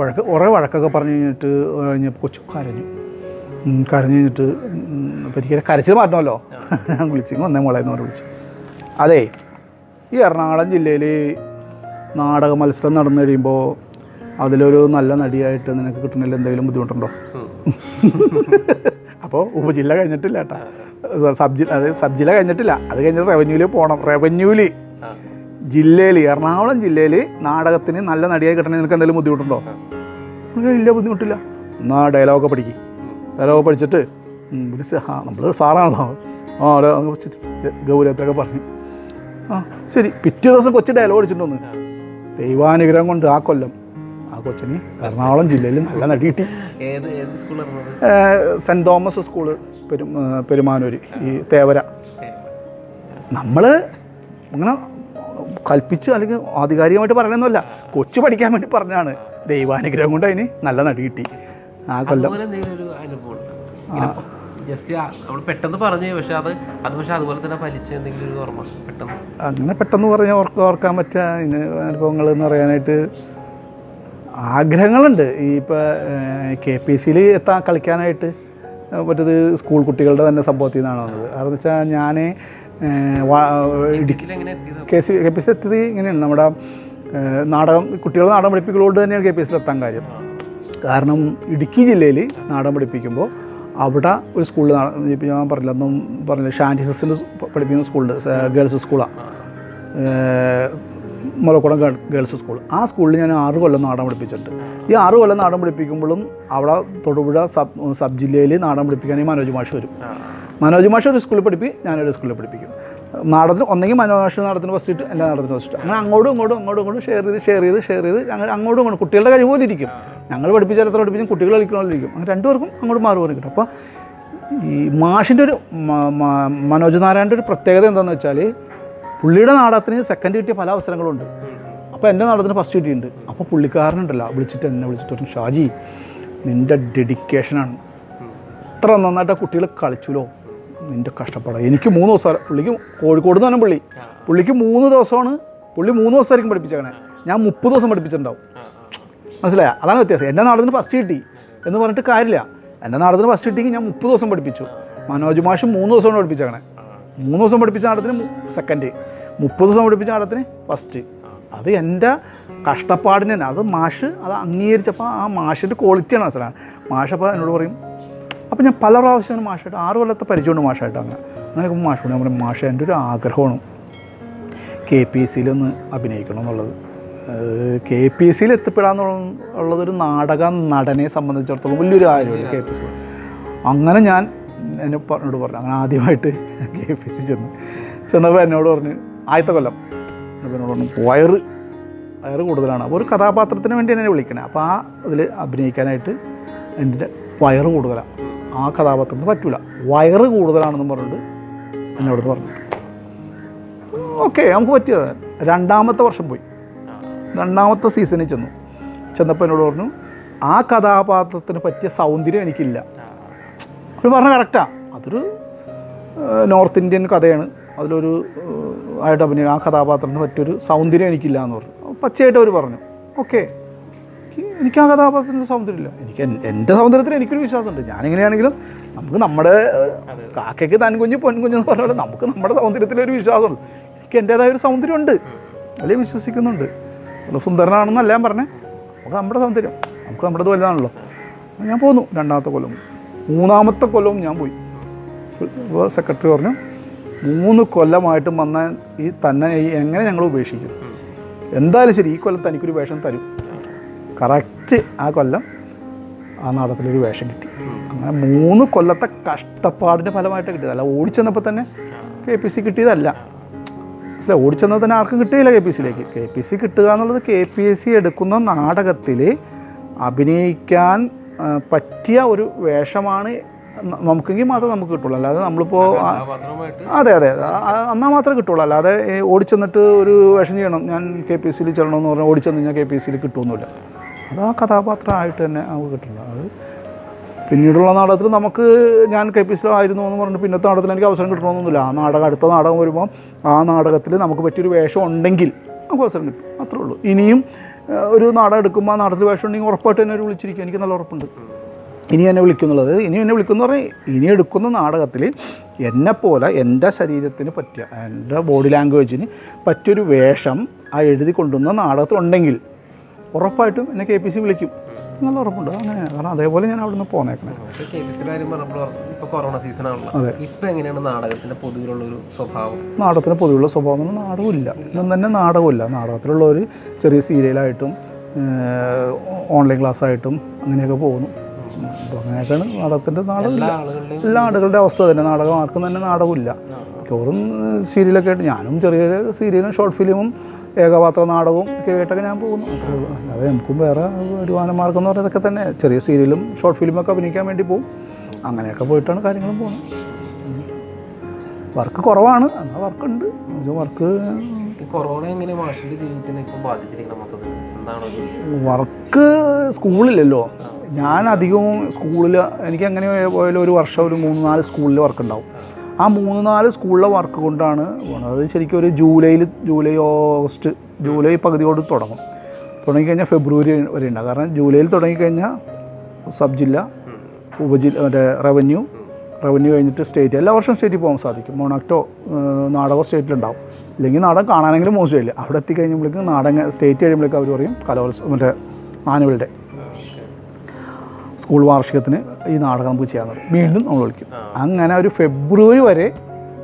വഴക്ക് കുറേ വഴക്കൊക്കെ പറഞ്ഞു കഴിഞ്ഞിട്ട് കഴിഞ്ഞപ്പോൾ കൊച്ചു കരഞ്ഞു. കരഞ്ഞു കഴിഞ്ഞിട്ട് എനിക്ക് കരച്ചിൽ മാറ്റണമല്ലോ. ഞാൻ വിളിച്ചു വന്നേ മോളെ എന്ന് പറഞ്ഞ് വിളിച്ചു. അതെ ഈ എറണാകുളം ജില്ലയിൽ നാടക മത്സരം നടന്നു കഴിയുമ്പോൾ അതിലൊരു നല്ല നടിയായിട്ട് നിനക്ക് കിട്ടണില്ല എന്തെങ്കിലും ബുദ്ധിമുട്ടുണ്ടോ? അപ്പോൾ ഉപജില്ല കഴിഞ്ഞിട്ടില്ല കേട്ടോ. സബ് ജില്ല അത് സബ് ജില്ല കഴിഞ്ഞിട്ടില്ല. അത് കഴിഞ്ഞിട്ട് റവന്യൂവിൽ പോകണം റവന്യൂവിൽ ജില്ലയിൽ എറണാകുളം ജില്ലയിൽ നാടകത്തിന് നല്ല നടിയായി കിട്ടണമെങ്കിൽ നിനക്ക് എന്തെങ്കിലും ബുദ്ധിമുട്ടുണ്ടോ? ഇല്ല ബുദ്ധിമുട്ടില്ല. എന്നാ ഡയലോഗൊക്കെ പഠിക്കും. ഡയലോഗ് പഠിച്ചിട്ട് ആ നമ്മൾ സാറാണല്ലോ. ആ ഗൗരവത്തൊക്കെ പറഞ്ഞു. ആ ശരി. പിറ്റേ ദിവസം കൊച്ചു ഡയലോഗ് പഠിച്ചിട്ട് വന്ന് ദൈവാനുഗ്രഹം കൊണ്ട് ആ കൊല്ലം ആ കൊച്ചിന് എറണാകുളം ജില്ലയിൽ നല്ല നടി കിട്ടി. സെന്റ് തോമസ് സ്കൂൾ പെരും പെരുമാനൂർ ഈ തേവര. നമ്മൾ അങ്ങനെ കൽപ്പിച്ച് അല്ലെങ്കിൽ ആധികാരികമായിട്ട് പറയണമെന്നല്ല കൊച്ചു പഠിക്കാൻ വേണ്ടി പറഞ്ഞാണ് ദൈവാനുഗ്രഹം കൊണ്ട് അതിന് നല്ല നടി കിട്ടി. ആ കൊല്ലം. ജസ്റ്റ് നമ്മൾ പെട്ടെന്ന് പറഞ്ഞു പക്ഷെ അത് അത് പക്ഷെ അതുപോലെ തന്നെ ഫലിച്ച എന്തെങ്കിലും ഒരു ഓർമ്മ പെട്ടെന്ന്. അങ്ങനെ പെട്ടെന്ന് പറഞ്ഞ ഓർക്ക ഓർക്കാൻ പറ്റുക ഇതിന് അനുഭവങ്ങൾ എന്ന് പറയാനായിട്ട് ആഗ്രഹങ്ങളുണ്ട്. ഈ ഇപ്പോൾ കെ പി സിയിൽ എത്താൻ കളിക്കാനായിട്ട്. മറ്റത് സ്കൂൾ കുട്ടികളുടെ തന്നെ സംഭവത്തിൽ നിന്നാണ് വന്നത്. കാരണം വെച്ചാൽ ഞാൻ Idukki K C K P C എത്തിയത് ഇങ്ങനെയാണ്. നമ്മുടെ നാടകം കുട്ടികളെ നാടകം പഠിപ്പിക്കലോട് തന്നെയാണ് കെ പി എസിൽ എത്താൻ കാര്യം. കാരണം ഇടുക്കി ജില്ലയിൽ നാടകം പഠിപ്പിക്കുമ്പോൾ അവിടെ ഒരു സ്കൂളിൽ ഇപ്പോൾ ഞാൻ പറഞ്ഞില്ല ഒന്നും പറഞ്ഞില്ല ഷാന്റിസിന് പഠിപ്പിക്കുന്ന സ്കൂളുണ്ട് ഗേൾസ് സ്കൂളാണ് മുലക്കുളം ഗേൾസ് സ്കൂൾ. ആ സ്കൂളിൽ ഞാൻ ആറ് കൊല്ലം നാടകം പഠിപ്പിച്ചിട്ടുണ്ട്. ഈ ആറ് കൊല്ലം നാടകം പഠിപ്പിക്കുമ്പോഴും അവിടെ തൊടുപുഴ സബ് സബ് ജില്ലയിൽ നാടകം പഠിപ്പിക്കാൻ ഈ മനോജ് മാഷ് വരും. മനോജ് മാഷ് ഒരു സ്കൂളിൽ പഠിപ്പി ഞാനൊരു സ്കൂളിൽ പഠിപ്പിക്കും. നാടത്തിന് ഒന്നെങ്കിൽ മനോജ് മാഷ് നാടകത്തിന് ഫസ്റ്റ് ഇട്ട് എല്ലാ നാടകത്തിന് ഫസ്റ്റ് അങ്ങനെ അങ്ങോട്ടും ഇങ്ങോട്ടും അങ്ങോട്ടും ഇങ്ങോട്ടും ഷെയർ ചെയ്ത് ഷെയർ ചെയ്ത് ഷെയർ ചെയ്ത് അങ്ങനെ അങ്ങോട്ടും ഇങ്ങോട്ടും കുട്ടികളുടെ കഴിവ് പോലെ ഇരിക്കും. ഞങ്ങൾ പഠിപ്പിച്ചാൽ എത്ര പഠിപ്പിച്ചും കുട്ടികൾ കളിക്കണ ഇരിക്കും. അങ്ങനെ രണ്ടുപേർക്കും അങ്ങോട്ട് മാറി മാറി കിട്ടും. അപ്പോൾ ഈ മാഷിന്റെ ഒരു മനോജ് നാരായണന്റെ ഒരു പ്രത്യേകത എന്താണെന്ന് വെച്ചാൽ പുള്ളിയുടെ നാടകത്തിന് സെക്കൻഡ് കിട്ടിയ പല അവസരങ്ങളുണ്ട്. അപ്പോൾ എന്റെ നാടകത്തിന് ഫസ്റ്റ് കിട്ടിയിട്ടുണ്ട്. അപ്പോൾ പുള്ളിക്കാരനുണ്ടല്ലോ വിളിച്ചിട്ട് എന്നെ വിളിച്ചിട്ട് പറഞ്ഞു ഷാജി നിന്റെ ഡെഡിക്കേഷനാണ് ഇത്ര നന്നായിട്ട് കുട്ടികൾ കളിച്ചുല്ലോ നിന്റെ കഷ്ടപ്പാടാണ് എനിക്ക് മൂന്ന് ദിവസം പുള്ളിക്ക് കോഴിക്കോട് നിന്ന് പുള്ളി. പുള്ളിക്ക് മൂന്ന് ദിവസമാണ് പുള്ളി മൂന്ന് ദിവസമായിരിക്കും പഠിപ്പിച്ചേക്കണേ. ഞാൻ മുപ്പത് ദിവസം പഠിപ്പിച്ചിട്ടുണ്ടാവും. മനസ്സിലായ? അതാണ് വ്യത്യാസം. എന്റെ നാടത്തിന് ഫസ്റ്റ് കിട്ടി എന്ന് പറഞ്ഞിട്ട് കാര്യമില്ല. എന്റെ നാടത്തിന് ഫസ്റ്റ് കിട്ടിയെങ്കിൽ ഞാൻ മുപ്പത് ദിവസം പഠിപ്പിച്ചു. മനോജ് മാഷ് മൂന്ന് ദിവസമാണ് പഠിപ്പിച്ചേക്കണേ. മൂന്ന് ദിവസം പഠിപ്പിച്ച നാടത്തിന് സെക്കൻഡ് മുപ്പത് ദിവസം പഠിപ്പിച്ച നാടത്തിന് ഫസ്റ്റ് അത് എന്റെ കഷ്ടപ്പാടിന് തന്നെ. അത് മാഷ് അത് അംഗീകരിച്ചപ്പോൾ ആ മാഷിന്റെ ക്വാളിറ്റിയാണ് മനസ്സിലാണ് മാഷപ്പോൾ എന്നോട് പറയും അപ്പോൾ ഞാൻ പല പ്രാവശ്യം മാഷായിട്ട് ആറ് കൊല്ലത്തെ പരിചയമുണ്ട് മാഷായിട്ട് അങ്ങനെ. അങ്ങനെ മാഷോട് ഞാൻ പറയും മാഷ എന്റെ ഒരു ആഗ്രഹമാണ് കെ പി എസ് സിയിലൊന്ന് അഭിനയിക്കണം എന്നുള്ളത്. കെ പി എസ് സിയിൽ എത്തിപ്പെടാന്ന് ഉള്ളതൊരു നാടക നടനെ സംബന്ധിച്ചിടത്തോളം വലിയൊരു കാര്യമാണ് കെ പി എസ് സി. അങ്ങനെ ഞാൻ എന്നെ പറഞ്ഞോട് പറഞ്ഞു അങ്ങനെ ആദ്യമായിട്ട് കെ പി സി ചെന്ന്. ചെന്നപ്പോൾ എന്നോട് പറഞ്ഞു ആദ്യത്തെ കൊല്ലം. അപ്പോൾ എന്നോട് പറഞ്ഞു വയറ് വയറ് കൂടുതലാണ്. അപ്പോൾ ഒരു കഥാപാത്രത്തിന് വേണ്ടി എന്നെ വിളിക്കണേ. അപ്പോൾ ആ അതിൽ അഭിനയിക്കാനായിട്ട് എന്റെ വയറ് കൂടുതലാണ്. ആ കഥാപാത്രത്തിന് പറ്റൂല. വയറ് കൂടുതലാണെന്ന് പറഞ്ഞിട്ട് എന്നോട് പറഞ്ഞു ഓക്കെ നമുക്ക് പറ്റിയത്. രണ്ടാമത്തെ വർഷം പോയി. രണ്ടാമത്തെ സീസണിൽ ചെന്നു. ചെന്നപ്പോൾ എന്നോട് പറഞ്ഞു ആ കഥാപാത്രത്തിന് പറ്റിയ സൗന്ദര്യം എനിക്കില്ല. അവർ പറഞ്ഞ കറക്റ്റാണ് അതൊരു നോർത്ത് ഇന്ത്യൻ കഥയാണ്. അതിലൊരു ആയിട്ട് അഭിനയം ആ കഥാപാത്രത്തിന് പറ്റിയൊരു സൗന്ദര്യം എനിക്കില്ല എന്ന് പറഞ്ഞു. പച്ചയായിട്ട് അവർ പറഞ്ഞു. ഓക്കെ. എനിക്ക് ആ കഥാപാത്രത്തിന് സൗന്ദര്യമില്ല എനിക്ക് എൻ- എന്റെ സൗന്ദര്യത്തിൽ എനിക്കൊരു വിശ്വാസമുണ്ട്. ഞാനെങ്ങനെയാണെങ്കിലും നമുക്ക് നമ്മുടെ കാക്കയ്ക്ക് തൻകുഞ്ഞ് പൊൻകുഞ്ഞ് എന്ന് പറഞ്ഞാൽ നമുക്ക് നമ്മുടെ സൗന്ദര്യത്തിലൊരു വിശ്വാസമുണ്ട്. എനിക്ക് എന്റേതായ ഒരു സൗന്ദര്യമുണ്ട്. അല്ലേ വിശ്വസിക്കുന്നുണ്ട്. നല്ല സുന്ദരനാണെന്നല്ല ഞാൻ പറഞ്ഞേ. നമുക്ക് നമ്മുടെ സൗന്ദര്യം നമുക്ക് നമ്മുടേത് വലുതാണല്ലോ. ഞാൻ പോന്നു. രണ്ടാമത്തെ കൊല്ലം. മൂന്നാമത്തെ കൊല്ലവും ഞാൻ പോയി. സെക്രട്ടറി പറഞ്ഞു മൂന്ന് കൊല്ലമായിട്ടും വന്ന ഈ തന്നെ ഈ എങ്ങനെ ഞങ്ങൾ ഉപേക്ഷിക്കും? എന്തായാലും ശരി ഈ കൊല്ലം തനിക്കൊരു വേഷം തരും. കറക്റ്റ് ആ കൊല്ലം ആ നാടകത്തിലൊരു വേഷം കിട്ടി. അങ്ങനെ മൂന്ന് കൊല്ലത്തെ കഷ്ടപ്പാടിന്റെ ഫലമായിട്ട് കിട്ടിയത്. അല്ല ഓടിച്ചെന്നപ്പോൾ തന്നെ കെ പി സി കിട്ടിയതല്ല. മനസ്സിലായി ഓടിച്ചെന്നാൽ തന്നെ ആർക്കും കിട്ടിയില്ല കെ പി സിയിലേക്ക് കെ പി സി കിട്ടുക എന്നുള്ളത് കെ പി എസ് സി എടുക്കുന്ന നാടകത്തിൽ അഭിനയിക്കാൻ പറ്റിയ ഒരു വേഷമാണ് നമുക്കെങ്കിൽ മാത്രമേ നമുക്ക് കിട്ടുള്ളൂ. അല്ലാതെ നമ്മളിപ്പോൾ അതെ അതെ. എന്നാൽ മാത്രമേ കിട്ടുള്ളൂ. അല്ലാതെ ഓടിച്ചെന്നിട്ട് ഒരു വേഷം ചെയ്യണം. ഞാൻ കെ പി എസ് സിയിൽ ചെല്ലണമെന്ന് പറഞ്ഞാൽ ഓടിച്ചെന്ന് ഞാൻ കെ പി എസ് സിയിൽ കിട്ടുമൊന്നുമില്ല അത് ആ കഥാപാത്രമായിട്ട് തന്നെ നമുക്ക് കിട്ടുന്നത് അത് പിന്നീടുള്ള നാടകത്തിൽ നമുക്ക് ഞാൻ കെ പി ആയിരുന്നു എന്ന് പറഞ്ഞിട്ട് പിന്നത്തെ നാടകത്തിൽ എനിക്ക് അവസരം കിട്ടണമെന്നൊന്നുമില്ല. ആ നാടകം അടുത്ത നാടകം വരുമ്പോൾ ആ നാടകത്തിൽ നമുക്ക് പറ്റിയൊരു വേഷം ഉണ്ടെങ്കിൽ നമുക്ക് അവസരം കിട്ടും. അത്രേ ഉള്ളൂ. ഇനിയും ഒരു നാടകം എടുക്കുമ്പോൾ ആ നാടകത്തിൽ വേഷം ഉണ്ടെങ്കിൽ ഉറപ്പായിട്ട് എന്നെ ഒരു വിളിച്ചിരിക്കും. എനിക്ക് നല്ല ഉറപ്പുണ്ട്. ഇനി എന്നെ വിളിക്കുന്നുള്ളത് ഇനി എന്നെ വിളിക്കുന്ന പറഞ്ഞാൽ ഇനി എടുക്കുന്ന നാടകത്തിൽ എന്നെപ്പോലെ എന്റെ ശരീരത്തിന് പറ്റിയ എന്റെ ബോഡി ലാംഗ്വേജിന് പറ്റിയൊരു വേഷം ആ എഴുതി കൊണ്ടുവന്ന നാടകത്തിലുണ്ടെങ്കിൽ ഉറപ്പായിട്ടും എന്നെ കെ പി സി വിളിക്കും. നല്ല ഉറപ്പുണ്ട്. അങ്ങനെയാണ് കാരണം അതേപോലെ ഞാൻ അവിടെ നിന്ന് പോന്നേക്കണേ കെ പി സിയുടെ കാര്യം പറഞ്ഞപ്പോൾ ഇപ്പൊ കൊറോണ സീസൺ ആണല്ലോ. എങ്ങനെയാണ് നാടകത്തിന്റെ പൊതുവിലുള്ള ഒരു സ്വഭാവം? നാടകത്തിന് പൊതുവെയുള്ള സ്വഭാവം ഒന്നും നാടകമില്ല ഇന്നും തന്നെ നാടകമില്ല ഒരു ചെറിയ സീരിയലായിട്ടും ഓൺലൈൻ ക്ലാസ്സായിട്ടും അങ്ങനെയൊക്കെ പോകുന്നു. അപ്പോൾ അങ്ങനെയൊക്കെയാണ് നാടകത്തിന്റെ നാടകമില്ല എല്ലാ ആളുകളുടെ അവസ്ഥ തന്നെ. നാടകം ആർക്കും തന്നെ നാടകമില്ല മിക്കവാറും സീരിയലൊക്കെ ആയിട്ട് ഞാനും ചെറിയ സീരിയലും ഷോർട്ട് ഫിലിമും ഏകപാത്ര നാടകവും ഒക്കെ ആയിട്ടൊക്കെ ഞാൻ പോകുന്നു. അത്രേ ഉള്ളൂ. അല്ലാതെ നമുക്കും വേറെ വരുമാന മാർഗം എന്ന് പറയുന്നതൊക്കെ തന്നെ. ചെറിയ സീരിയലും ഷോർട്ട് ഫിലിമൊക്കെ അഭിനയിക്കാൻ വേണ്ടി പോകും. അങ്ങനെയൊക്കെ പോയിട്ടാണ് കാര്യങ്ങളും പോകുന്നത്. വർക്ക് കുറവാണ്. എന്നാൽ വർക്കുണ്ട്. വർക്ക് കൊറോണ എങ്ങനെ മാഷിന്റെ ജീവിതത്തിനെ ഇപ്പൊ ബാധിച്ചിരിക്കണം മൊത്തത്തിൽ? എന്താണ് ഒരു വർക്ക് സ്കൂളിലല്ലോ ഞാൻ അധികവും സ്കൂളിൽ എനിക്ക് അങ്ങനെ പോയാലും ഒരു വർഷം ഒരു മൂന്ന് നാല് സ്കൂളിൽ വർക്ക് ഉണ്ടാവും. ആ മൂന്ന് നാല് സ്കൂളിലെ വർക്ക് കൊണ്ടാണ് പോകുന്നത് അത് ശരിക്കും ഒരു ജൂലൈയിൽ ജൂലൈ ഓഗസ്റ്റ് ജൂലൈ പകുതിയോട് തുടങ്ങും. തുടങ്ങിക്കഴിഞ്ഞാൽ ഫെബ്രുവരി വരെ ഉണ്ടാകും കാരണം ജൂലൈയിൽ തുടങ്ങിക്കഴിഞ്ഞാൽ സബ് ജില്ല ഉപജില്ല മറ്റേ റവന്യൂ റവന്യൂ കഴിഞ്ഞിട്ട് സ്റ്റേറ്റ് എല്ലാ വർഷവും സ്റ്റേറ്റിൽ പോകാൻ സാധിക്കും. മോണാക്ടോ നാടകോ സ്റ്റേറ്റിലുണ്ടാവും ഇല്ലെങ്കിൽ നാടകം കാണാനെങ്കിലും മോശമില്ല അവിടെ എത്തിക്കഴിയുമ്പോഴേക്കും നാടകം സ്റ്റേറ്റ് കഴിയുമ്പോഴേക്കും അവർ പറയും കലോത്സവം മറ്റേ ആനുവൽ ഡേ. സ്കൂൾ വാർഷികത്തിന് ഈ നാടകം നമുക്ക് പറയും വീണ്ടും നമ്മൾ വിളിക്കും. അങ്ങനെ ഒരു ഫെബ്രുവരി വരെ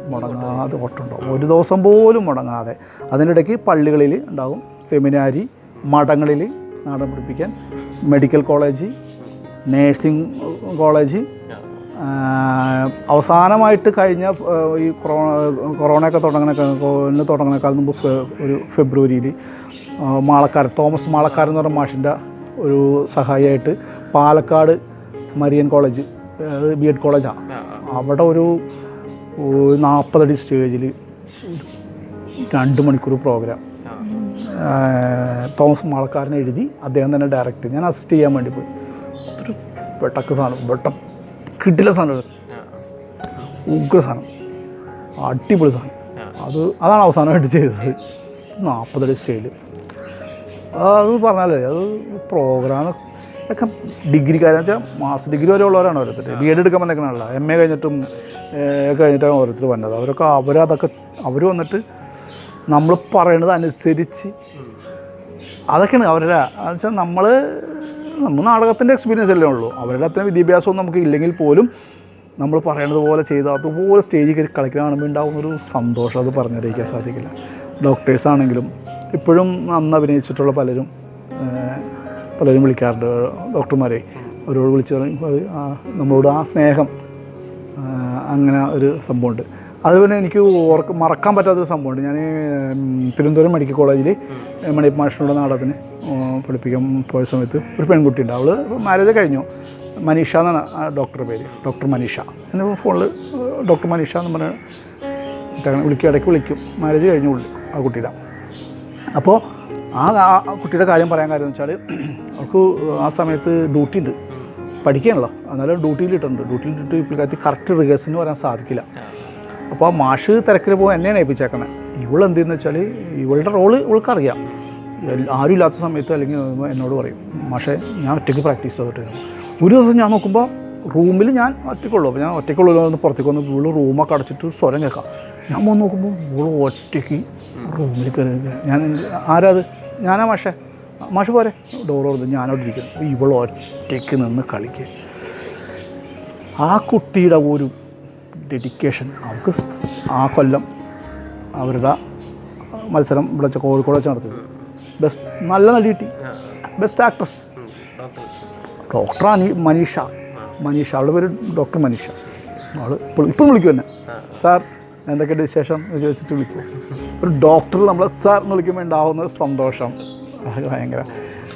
മുടങ്ങാതെ ഓട്ടുണ്ടാവും ഒരു ദിവസം പോലും മുടങ്ങാതെ. അതിനിടയ്ക്ക് പള്ളികളിൽ ഉണ്ടാകും. സെമിനാരി മഠങ്ങളിൽ നാടകം പിടിപ്പിക്കാൻ മെഡിക്കൽ കോളേജ് നേഴ്സിംഗ് കോളേജ് അവസാനമായിട്ട് കഴിഞ്ഞ ഈ കൊറോണ കൊറോണയൊക്കെ തുടങ്ങണ തുടങ്ങണേക്കാൾ മുമ്പ് ഒരു ഫെബ്രുവരിയിൽ മാളക്കാരൻ തോമസ് മാളക്കാരൻ എന്ന് പറഞ്ഞ മാഷിന്റെ ഒരു സഹായിയായിട്ട് Palakkad Marian college B Ed കോളേജാണ് അവിടെ ഒരു നാൽപ്പതടി സ്റ്റേജിൽ രണ്ട് മണിക്കൂർ പ്രോഗ്രാം. തോമസ് മാളക്കാരനെ എഴുതി അദ്ദേഹം തന്നെ ഡയറക്റ്റ് ഞാൻ അസിസ്റ്റ് ചെയ്യാൻ വേണ്ടി പോയി. ഒരു വെട്ടക്ക് സാധനം വെട്ടം കിട്ടില്ല സാധനം ഉഗ്ര സാധനം. അടിപൊളി സാധനം. അത് അതാണ് അവസാനമായിട്ട് ചെയ്തത്. നാൽപ്പതടി സ്റ്റേജിൽ അത് പറഞ്ഞാലേ അത് പ്രോഗ്രാം ഒക്കെ ഡിഗ്രിക്കാരെന്ന് വെച്ചാൽ മാസ്റ്റർ ഡിഗ്രി വരെ ഉള്ളവരാണ് ഓരോരുത്തർ ബി എഡ് എടുക്കാൻ വന്നേക്കണല്ല എം എ കഴിഞ്ഞിട്ടും കഴിഞ്ഞിട്ടാണ് ഓരോരുത്തർ വന്നത്. അവരൊക്കെ അവരതൊക്കെ അവർ വന്നിട്ട് നമ്മൾ പറയണത് അനുസരിച്ച്. അതൊക്കെയാണ് അവരുടെ എന്ന് വെച്ചാൽ നമ്മൾ നമ്മൾ നാടകത്തിന്റെ എക്സ്പീരിയൻസ് അല്ലേ ഉള്ളൂ. അവരുടെ അത്രയും വിദ്യാഭ്യാസവും നമുക്ക് ഇല്ലെങ്കിൽ പോലും നമ്മൾ പറയണത് പോലെ ചെയ്ത് അതുപോലെ സ്റ്റേജിൽ കയറി കളിക്കാൻ കാണുമ്പോൾ ഉണ്ടാകുന്ന ഒരു സന്തോഷം. അത് പറഞ്ഞറിയിക്കാൻ സാധിക്കില്ല. ഡോക്ടേഴ്സ് ആണെങ്കിലും ഇപ്പോഴും അന്ന് അഭിനയിച്ചിട്ടുള്ള പലരും പലരും വിളിക്കാറുണ്ട്. ഡോക്ടർമാരെ അവരോട് വിളിച്ച് പറയും നമ്മളോട് ആ സ്നേഹം അങ്ങനെ ഒരു സംഭവമുണ്ട്. അതുപോലെ എനിക്ക് ഓർക്ക് മറക്കാൻ പറ്റാത്തൊരു സംഭവമുണ്ട്. ഞാൻ തിരുവനന്തപുരം മെഡിക്കൽ കോളേജിൽ മണിയപ്പ് മാഷിനോട് നാടകത്തിന് പഠിപ്പിക്കാൻ പോയ സമയത്ത് ഒരു പെൺകുട്ടിയുണ്ട് അവൾ മാരേജ് കഴിഞ്ഞു. മനീഷ എന്നാണ് ആ ഡോക്ടറുടെ പേര്. ഡോക്ടർ മനീഷ. എന്റെ ഫോണിൽ ഡോക്ടർ മനീഷ എന്ന് പറഞ്ഞ വിളിക്കും ഇടയ്ക്ക് വിളിക്കും. മാരേജ് കഴിഞ്ഞു ആ കുട്ടിയുടെ. അപ്പോൾ ആ കുട്ടിയുടെ കാര്യം പറയാൻ കാര്യം വെച്ചാൽ അവൾക്ക് ആ സമയത്ത് ഡ്യൂട്ടി ഉണ്ട്. പഠിക്കുകയാണല്ലോ എന്നാലും ഡ്യൂട്ടിയിൽ ഇട്ടിട്ടുണ്ട്. ഡ്യൂട്ടിയിൽ ഇട്ടിട്ട് ഇപ്പോഴത്തെ കറക്റ്റ് റിഹേഴ്സലിന് വരാൻ സാധിക്കില്ല. അപ്പോൾ ആ മാഷ് തിരക്കിൽ പോകാൻ എന്നെയാണ് ഏൽപ്പിച്ചേക്കണേ. ഇവൾ എന്തെന്ന് വെച്ചാൽ ഇവളുടെ റോൾ ഇവൾക്കറിയാം. ആരും ഇല്ലാത്ത സമയത്ത് അല്ലെങ്കിൽ എന്നോട് പറയും മാഷെ ഞാൻ ഒറ്റയ്ക്ക് പ്രാക്ടീസ് ചെയ്തിട്ട് ഒരു ദിവസം ഞാൻ നോക്കുമ്പോൾ റൂമിൽ ഞാൻ ഒറ്റയ്ക്കുള്ളൂ. അപ്പോൾ ഞാൻ ഒറ്റയ്ക്കുള്ളൂ ഒന്ന് പുറത്തേക്ക് വന്ന് ഇവൾ റൂമൊക്കെ അടച്ചിട്ട് സ്വരം കേൾക്കാം. ഞാൻ വന്ന് നോക്കുമ്പോൾ ഇവൾ ഒറ്റയ്ക്ക് റൂമിൽ കയറി ഞാൻ ആരാ അത്? ഞാനാ മാഷേ. മാഷ് പോരെ. ഡോർ തുറന്ന് ഞാനവിടെ ഇരിക്കുന്നു ഇവൾ ഒറ്റയ്ക്ക് നിന്ന് കളിക്കുക ആ കുട്ടിയുടെ ഒരു ഡെഡിക്കേഷൻ അവർക്ക് ആ കൊല്ലം അവരുടെ മത്സരം ഇവിടെ വെച്ച കോഴിക്കോട് വെച്ച് നടത്തിയത്. ബെസ്റ്റ് നല്ല നടി കിട്ടി. ബെസ്റ്റ് ആക്ട്രസ് ഡോക്ടറാണ് ഈ അനി മനീഷ മനീഷ. അവളുടെ പേര് ഡോക്ടർ മനീഷ. അവൾ ഇപ്പോൾ ഇപ്പം വിളിക്കും എന്നെ സാർ എന്തൊക്കെയുണ്ട് വിശേഷം എന്ന് ചോദിച്ചിട്ട് വിളിക്കും. ഒരു ഡോക്ടർ നമ്മളെ സാർ എന്ന് വിളിക്കുമ്പോൾ ഉണ്ടാവുന്ന സന്തോഷം. അത് ഭയങ്കര.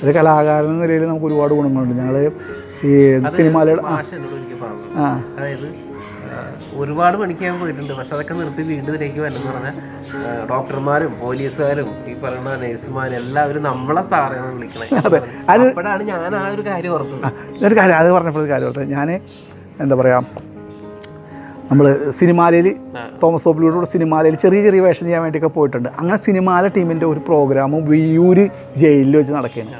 ഒരു കലാകാരൻ എന്ന നിലയിൽ നമുക്ക് ഒരുപാട് ഗുണങ്ങളുണ്ട്. ഞങ്ങൾ ഈ സിനിമയിലെ ആ. അതായത് ഒരുപാട് പണിക്ക് ഞാൻ പോയിട്ടുണ്ട്. പക്ഷെ അതൊക്കെ നിർത്തി വീണ്ടും ഇതിലേക്ക് വരണമെന്ന് പറഞ്ഞാൽ ഡോക്ടർമാരും പോലീസുകാരും ഈ പറയുന്ന നഴ്സുമാരും എല്ലാവരും നമ്മളെ സാറേന്ന് വിളിക്കണേ. അത്. അപ്പോഴാണ് ഞാൻ ആ ഒരു കാര്യം ഓർത്തത്. ഒരു കാര്യം അത് പറഞ്ഞപ്പോൾ ഒരു കാര്യം ഓർത്തത്. ഞാൻ എന്താ പറയുക നമ്മൾ സിനിമാലയിൽ. തോമസ് തോപ്പിലൂടെ സിനിമാലയിൽ ചെറിയ ചെറിയ വേഷം ചെയ്യാൻ വേണ്ടിയൊക്കെ പോയിട്ടുണ്ട്. അങ്ങനെ സിനിമാല ടീമിന്റെ ഒരു പ്രോഗ്രാമും വിയ്യൂർ ജയിലിൽ വെച്ച് നടക്കുകയാണ്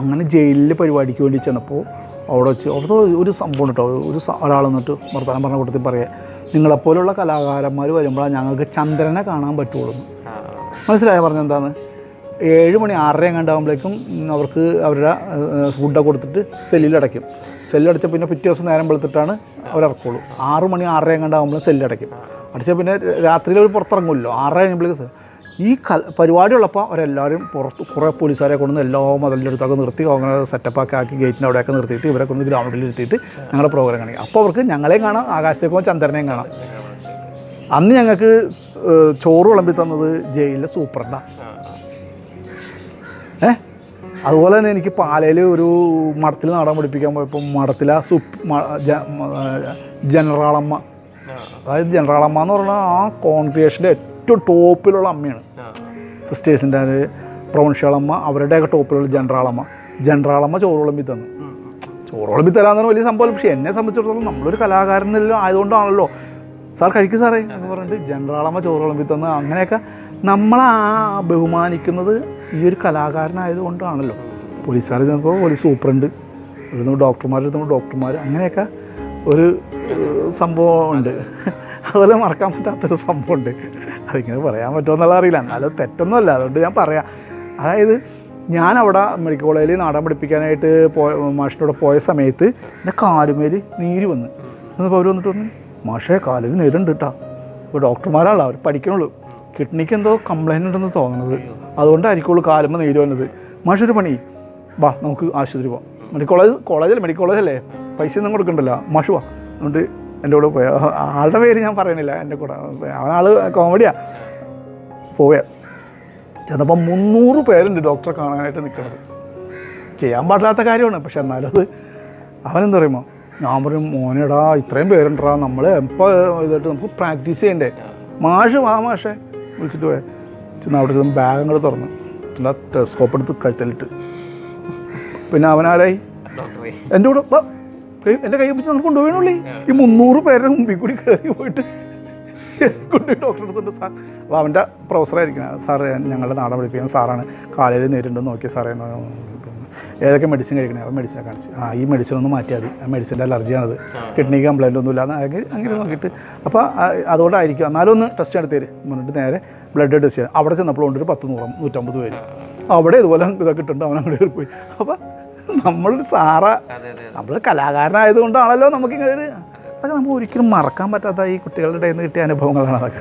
അങ്ങനെ ജയിലിൽ പരിപാടിക്ക് വേണ്ടി ചെന്നപ്പോൾ അവിടെ വെച്ച് അവിടുത്തെ ഒരു സംഭവം കേട്ടോ ഒരു ഒരാൾ എന്നിട്ട് വർത്തമാനം പറഞ്ഞ കൂട്ടത്തിൽ പറയുക നിങ്ങളെപ്പോലുള്ള കലാകാരന്മാർ വരുമ്പോഴാണ് ഞങ്ങൾക്ക് ചന്ദ്രനെ കാണാൻ പറ്റുള്ളൂ. മനസ്സിലായ പറഞ്ഞെന്താണ് ഏഴ് മണി ആറര കണ്ടാകുമ്പോഴേക്കും അവർക്ക് അവരുടെ ഫുഡൊക്കെ കൊടുത്തിട്ട് സെല്ലിലടയ്ക്കും. സെല്ലടച്ച പിന്നെ പിറ്റേ ദിവസം നേരം വെളുത്തിട്ടാണ് അവരിറക്കുള്ളൂ. ആറ് മണി ആറര കണ്ടാകുമ്പോഴും സെല്ലടയ്ക്കും. അടിച്ചാൽ പിന്നെ രാത്രിയിൽ അവർ പുറത്തിറങ്ങുമല്ലോ ആറര കഴിയുമ്പോഴേക്ക് ഈ ക പരിപാടി ഉള്ളപ്പോൾ അവരെല്ലാവരും പുറത്ത് കുറേ പോലീസുകാരെ കൊണ്ടുവന്ന് എല്ലാ മതിലിന്റെ അടുത്തൊക്കെ നിർത്തി അങ്ങനെ സെറ്റപ്പൊക്കെ ആക്കി ഗേറ്റിന്റെ അവിടെയൊക്കെ നിർത്തിയിട്ട് ഇവരെ കൊണ്ട് ഗ്രൗണ്ടിൽ ഇരുത്തിയിട്ട് ഞങ്ങളുടെ പ്രോഗ്രാം കാണിക്കും. അപ്പോൾ അവർക്ക് ഞങ്ങളെയും കാണാം ആകാശത്തേക്കോ ചന്ദ്രനെയും കാണാം. അന്ന് ഞങ്ങൾക്ക് ചോറ് വിളമ്പി തന്നത് ജയിലിലെ സൂപ്രണ്ടാണ് ഏഹ്? അതുപോലെ തന്നെ എനിക്ക് പാലയിൽ ഒരു മഠത്തിൽ നാടൻ പഠിപ്പിക്കാൻ പോയപ്പോൾ മഠത്തിലെ സുപ്പ് ജ- ജനറാളമ്മ. അതായത് ജനറാളമ്മ എന്ന് പറഞ്ഞാൽ ആ കോൺഗ്രിയേഷന്റെ ഏറ്റവും ടോപ്പിലുള്ള അമ്മയാണ്. സിസ്റ്റേഴ്സിന്റെ അത് പ്രൊവിൻഷ്യലമ്മ അവരുടെയൊക്കെ ടോപ്പിലുള്ള ജനറാളമ്മ. ജനറാളമ്മ ചോറുളമ്പി തന്നു. ചോറുളമ്പി തരാന്ന് പറഞ്ഞാൽ വലിയ സംഭവം പക്ഷേ എന്നെ സംബന്ധിച്ചിടത്തോളം നമ്മളൊരു കലാകാരനെല്ലാം ആയതുകൊണ്ടാണല്ലോ. സാർ കഴിക്കും സാറേ എന്ന് പറഞ്ഞിട്ട് ജനറാളമ്മ ചോറുളമ്പി തന്നു അങ്ങനെയൊക്കെ നമ്മളെ ആ ബഹുമാനിക്കുന്നത് ഈ ഒരു കലാകാരനായതുകൊണ്ടാണല്ലോ. പോലീസുകാർ ചെന്നപ്പോൾ പോലീസ് സൂപ്രണ്ട് എഴുതുമ്പോൾ ഡോക്ടർമാർ എഴുതുമ്പോൾ ഡോക്ടർമാർ അങ്ങനെയൊക്കെ ഒരു സംഭവമുണ്ട്. അതുപോലെ മറക്കാൻ പറ്റാത്തൊരു സംഭവമുണ്ട്. അതിങ്ങനെ പറയാൻ പറ്റുമോ എന്നുള്ള അറിയില്ല. എന്നാലും തെറ്റൊന്നുമല്ല. അതുകൊണ്ട് ഞാൻ പറയാം. അതായത് ഞാൻ അവിടെ മെഡിക്കൽ കോളേജിൽ നാടൻ പഠിപ്പിക്കാനായിട്ട് പോയ മാഷിന്റെ പോയ സമയത്ത് എന്റെ കാലുമേൽ നീര് വന്ന്. എന്നപ്പോൾ അവർ വന്നിട്ട് പറഞ്ഞു മാഷേ കാലിൽ നീരുണ്ട് കേട്ടോ ഇപ്പോൾ ഡോക്ടർമാരാണല്ലോ അവർ പഠിക്കണുള്ളൂ. കിഡ്നിക്ക് എന്തോ കംപ്ലൈന്റ് ഉണ്ടെന്ന് തോന്നുന്നത്. അതുകൊണ്ടായിരിക്കുള്ളൂ കാലുമ്പോൾ നീര് വന്നത്. മാഷൊരു പണി. വാ നമുക്ക് ആശുപത്രി പോവാം. മെഡിക്കൽ കോളേജ് കോളേജല്ലേ മെഡിക്കൽ കോളേജല്ലേ പൈസ ഒന്നും കൊടുക്കണ്ടല്ലോ. മാഷ് വാ. അതുകൊണ്ട് എന്റെ കൂടെ പോയ. ആളുടെ പേര് ഞാൻ പറയണില്ല. എന്റെ കൂടെ. അവനാൾ കോമഡിയാ പോവുക ചെന്നപ്പോൾ മുന്നൂറ് പേരുണ്ട് ഡോക്ടറെ കാണാനായിട്ട് നിൽക്കുന്നത് ചെയ്യാൻ പാടില്ലാത്ത കാര്യമാണ്. പക്ഷെ എന്നാലും അത് അവനെന്താ പറയുമോ ഞാൻ പറയും മോനെടാ ഇത്രയും പേരുണ്ടാ നമ്മൾ എപ്പോൾ ഇതായിട്ട് നമുക്ക് പ്രാക്ടീസ് ചെയ്യണ്ടേ? മാഷ് വാ മാഷേ. വിളിച്ചിട്ട് പോയാൽ ചെന്ന് അവിടെ ചെന്ന് ബാഗങ്ങൾ അങ്ങോട്ട് തുറന്നു. എന്താ ടെസ്കോപ്പ് എടുത്ത് കഴുത്തലിട്ട്. പിന്നെ അവനാരായി എന്റെ കൂടെ എന്റെ കൈ പിടിച്ച് നമുക്ക് കൊണ്ടുപോകണുള്ളേ ഈ മുന്നൂറ് പേരെ മുമ്പിൽ കൂടി കയറി പോയിട്ട് കൊണ്ടുപോയി ഡോക്ടറെ അടുത്തുണ്ട് സാർ അപ്പോൾ അവന്റെ പ്രൊഫസറായിരിക്കണം സാറ് ഞങ്ങളുടെ നാടൻ പഠിപ്പിക്കുന്ന സാറാണ്. കാലയിൽ നേരിട്ടുണ്ടെന്ന് നോക്കിയ സാറേ എന്ന്. ഏതൊക്കെ മെഡിസിൻ കഴിക്കണേ? അപ്പോൾ മെഡിസിനെ കാണിച്ച്. ആ ഈ മെഡിസിൻ ഒന്ന് മാറ്റിയാൽ മതി. ആ മെഡിസിന്റെ അലർജിയാണത്. കിഡ്നിക്ക് കംപ്ലൈന്റ് ഒന്നുമില്ല. അങ്ങനെ അങ്ങനെ നോക്കിയിട്ട്. അപ്പോൾ അതുകൊണ്ടായിരിക്കും. എന്നാലും ഒന്ന് ടെസ്റ്റ് എടുത്തേര് മുന്നിട്ട് നേരെ ബ്ലഡ് ടെസ്റ്റ് ചെയ്യാം. അവിടെ ചെന്നപ്പോൾ ഉണ്ട് ഒരു പത്ത് നൂറ് നൂറ്റമ്പത് പേര്. അവിടെ ഇതുപോലെ ഇതൊക്കെ ഇട്ടുണ്ട് അവൻ അങ്ങോട്ട് പോയി. അപ്പോൾ നമ്മൾ സാറ നമ്മൾ കലാകാരനായതുകൊണ്ടാണല്ലോ നമുക്കിങ്ങനെ ഒരു അതൊക്കെ നമുക്ക് ഒരിക്കലും മറക്കാൻ പറ്റാത്ത ഈ കുട്ടികളുടെ ഇടയിൽ നിന്ന് കിട്ടിയ അനുഭവങ്ങളാണ് അതൊക്കെ.